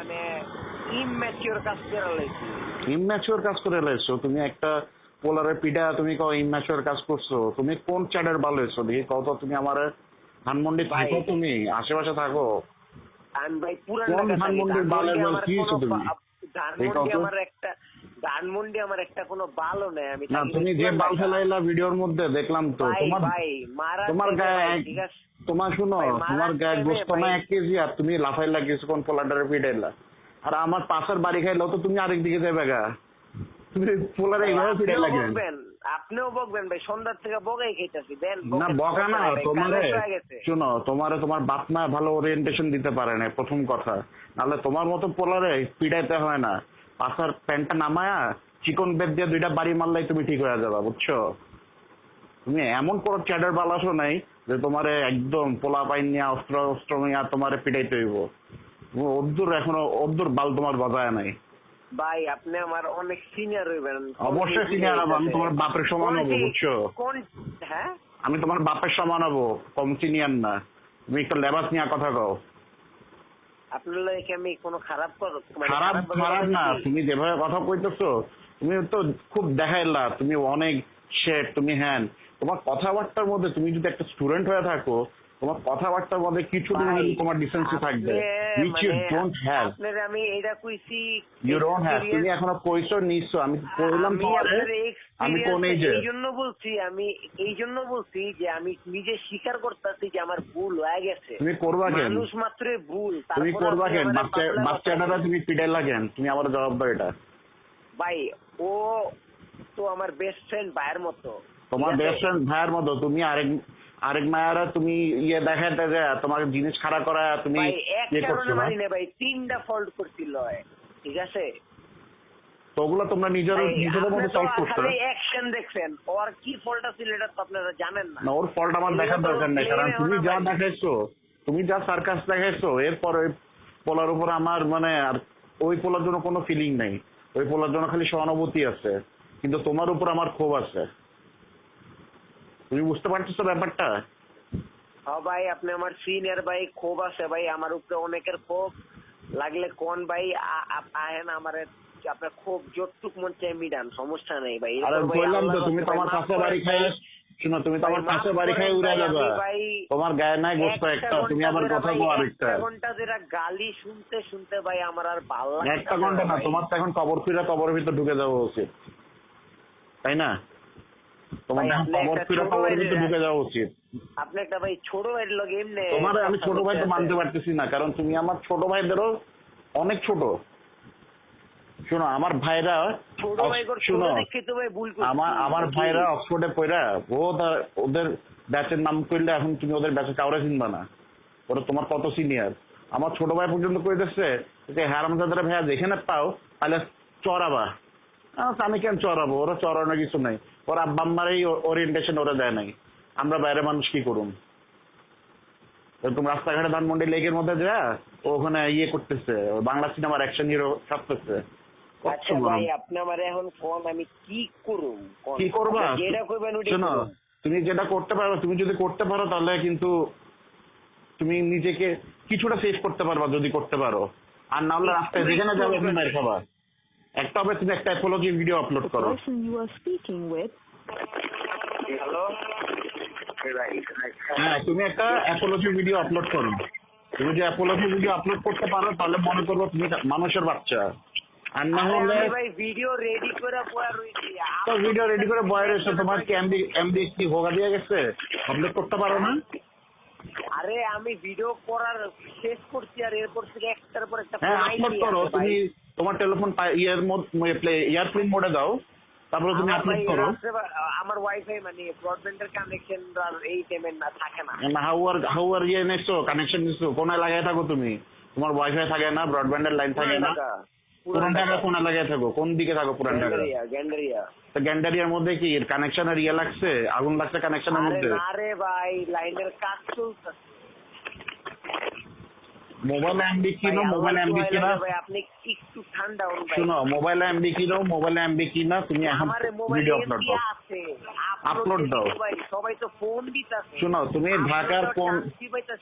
মানে ইমম্যাচিওর কাজ করে লাইছি। ইম্যাচিওর কাজ করে লাইছো। তুমি একটা পোলারের পিঠা তুমি কও ইম্যাচিওর কাজ করছ। তুমি কোন চ্যাডের ভালো দেখি কত তুমি আমার ধানমন্ডি থাকো তুমি আশেপাশে থাকো। আমি ভাই পুরান ধানমন্ডির আমার কি হইছো তুমি? ধানমন্ডি আমার একটা ধানমন্ডি আমার একটা কোনো বালও নেই আমি না তুমি যে বাল। ফেলাইলা ভিডিওর মধ্যে দেখলাম তো তোমার তোমার গায়ে তোমার শুনো তোমার গায়ে গোস্ত না এক কেজি আর তুমি লাফাইলা কিছুক্ষণ পোলাটারে পিটাইলা আর আমার পাশের বাড়ি খাইলো তো তুমি আরেক দিকে যাবে গা। তুমি পোলারে এইভাবে পিটাই আপনিও লাগে আপনিও বকবেন ভাই সন্ধ্যার থেকে বকাই খাইতেছি দেন না বকা না তোমারে। শুনো তোমারে তোমার বাপ মা ভালো ওরিয়েন্টেশন দিতে পারে না প্রথম কথা। নাহলে তোমার মতো পোলারে পিটাইতে হয় না। পাশার প্যান্টটা নামায়া চিকন বেদ দিয়ে দুইটা বাড়ি মারলেই তুমি ঠিক হয়ে যাবা বুঝছ? তুমি এমন কোন চ্যাডার বালাসো নাই যে তোমারে একদম পোলা পাইন নিয়ে অস্ত্র অস্ত্র নিয়ে তোমারে পিটাইতে হইব। অদ্দুর এখনও অদ্দুর বাল তোমার বাজায় নাই। ভাই আপনি আমার অনেক সিনিয়র হইবেন। অবশ্যই senior হব, আমি তোমার বাপের সমান হব, বুঝছ? কোন হ্যাঁ? আমি তোমার বাপের সমান হব কম সিনিয়র না। তুমি একটু লেবাস নিয়ে কথা কও। আপনার লাগে আমি কোনো খারাপ কর- মানে খারাপ খারাপ না তুমি যেভাবে কথা কইতেছো তুমি তো খুব দেখাইলা তুমি অনেক শেট তুমি হ্যান তোমার কথাবার্তার মধ্যে তুমি যদি একটা স্টুডেন্ট হয়ে থাকো তোমার কথাবার্তার মধ্যে কিছু তোমার ডিসেন্সি থাকবে উইচ ইউ ডোন্ট হ্যাভ আমি এটা কইছি ইউ ডোন্ট হ্যাভ তুমি এখনও কইছো নিচ্ছ আমি কইলাম আমি আমি কোন এজে এই জন্য বলছি আমি এই জন্য বলছি যে আমি নিজে স্বীকার করতেছি যে আমার ভুল হয়ে গেছে। তুমি করবা কেন? মানুষ মাত্রই ভুল তুমি করবা কেন? বাচ্চা পাগলা বাচ্চাটারা তুমি পিটাই লাগেন তুমি আমার জবাব দাও এটা। ভাই ও তো আমার বেস্ট ফ্রেন্ড ভাইয়ের মতো। তোমার বেস্ট ফ্রেন্ড ভাইয়ের মতো তুমি আরেক আরেক মায়েরা তুমি ইয়ে দেখাতে যায় তোমাকে জিনিস খারাপ করা তুমি এক ইয়ে কারণে মানি না ভাই তিনটা ফল্ট করছিল ঠিক আছে? তো ওগুলো তোমরা নিজের নিজেদের মধ্যে সলভ খালি অ্যাকশন দেখছেন ওর কি ফল্ট ছিল এটা তো আপনারা জানেন না। না ওর ফল্ট আমার দেখার দরকার নেই কারণ তুমি যা দেখাইছো তুমি যা সার্কাস দেখাইছো এরপর ওই পোলার উপর আমার মানে আর ওই পোলার জন্য কোনো ফিলিং নাই। ওই পোলার জন্য খালি সহানুভূতি আছে। কিন্তু তোমার উপর আমার ক্ষোভ আছে। তুমি বুঝতে পারছ ব্যাপারটা? হ্যাঁ ভাই আপনি আমার সিনিয়র ভাই ক্ষোভ আছে ভাই আমার উপরে অনেকের ক্ষোভ। লাগলে কোন ভাই আহেন আমার আপনার ক্ষোভ যতটুক মন চাই মিডান সমস্যা নেই ভাই। আরে বললাম তো তুমি তো আমার কাছে বাড়ি খাই। শুনো তুমি তো আমার কাছে বাড়ি খাই উড়ে যাবা তোমার গায়ে নাই গোস্ত একটা তুমি আবার কথা কো আরেকটা। ঘণ্টা ধরে গালি শুনতে শুনতে ভাই আমার আর ভালো লাগছে একটা ঘণ্টা না তোমার তো এখন কবর ফিরে কবরের ভিতর ঢুকে যাওয়া উচিত। তাই না? তোমার ভাই, এখন আপনি কবর একটা ফিরে ছোট কবরের ঢুকে যাওয়া উচিত। আপনি একটা ভাই ছোট ভাইয়ের লগে এমনি তোমার আমি ছোট ভাই তো মানতে পারতেছি না কারণ তুমি আমার ছোট ভাইদেরও অনেক ছোট। শোনো আমার ভাইরা শোনো। আমার আমার অক্সফোর্ডে পড়া ও ওদের ব্যাচের নাম করলে এখন তুমি ওদের ব্যাচে কাউরে চিনবা না। ওরা তোমার কত সিনিয়র আমার ছোট ভাই পর্যন্ত কই দিচ্ছে যে হ্যারাম দাদারা ভাইয়া যেখানে পাও তাহলে চড়াবা। আমি কেন চড়াবো ওরা চড়ানো কিছু নাই। ওরা আব্বা আম্মার এই ওরিয়েন্টেশন ওরা দেয় নাই। আমরা বাইরে মানুষ কি করুন তুমি রাস্তাঘাটে ধানমন্ডি লেকের মধ্যে যা ওখানে ইয়ে করতেছে বাংলা সিনেমার অ্যাকশন হিরো ছাপতেছে। আচ্ছা ভাই আপনি আমার এখন কোন আমি কি করুম? কি করবা? যেটা কইবেন ওইটাই শোনো তুমি যেটা করতে পারো তুমি যদি করতে পারো তাহলে কিন্তু তুমি নিজেকে কিছুটা সেভ করতে পারবা যদি করতে পারো। আর না হলে রাস্তায় যেখানে যাবে তুমি মার খাবা একটা হবে তুমি একটা অ্যাপোলজি ভিডিও আপলোড করো। হ্যাঁ তুমি একটা অ্যাপোলজি ভিডিও আপলোড করো। তুমি যদি অ্যাপোলজি ভিডিও আপলোড করতে পারো তাহলে মনে করব তুমি মানুষের বাচ্চা। আর না হলে ভাই ভিডিও রেডি করে পড়া রইছি। তো ভিডিও রেডি করে বয়ের এসে তোমার কি এমবি এমবি কি ভোগা দিয়ে গেছে? আপলোড করতে পারো না? আরে আমি ভিডিও করার শেষ করছি আর এরপর থেকে একটার পর একটা হ্যাঁ আপলোড করো। তুমি তোমার টেলিফোন ইয়ের মধ্যে এয়ারপ্লেন মোডে দাও। তারপরে তুমি আপলোড করো। আমার ওয়াইফাই মানে ব্রডব্যান্ডের কানেকশন আর এই পেমেন্ট না থাকে না। হাউয়ার হাউয়ার ইয়ে নিছো কানেকশন নিছো? কোনায় লাগাই থাকো তুমি। তোমার ওয়াইফাই থাকে না ব্রডব্যান্ডের লাইন থাকে না। পুরান ঢাকা কোনায় লাগাই থাকো? কোন দিকে থাকো পুরান ঢাকা গ্যান্ডারিয়া তো গ্যান্ডারিয়ার মধ্যে কি কানেকশনের ইয়ে লাগছে? আগুন লাগছে কানেকশনের মধ্যে? না রে ভাই লাইনের কাজ চলতেছে মোবাইল এমবি কিনো মোবাইল এমবি কিনা? আপনি একটু ঠান্ডা হন ভাই। শুনো মোবাইল এমবি কিনো মোবাইল এমবি কিনা তুমি এখন ভিডিও আপলোড দাও। Upload দাও। সবাই তো ফোন দিতাছে। শুনো তুমি ঢাকার কোন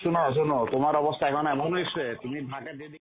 শুনো। শুনো তোমার অবস্থা এখন এমন হয়েছে তুমি যেদিকে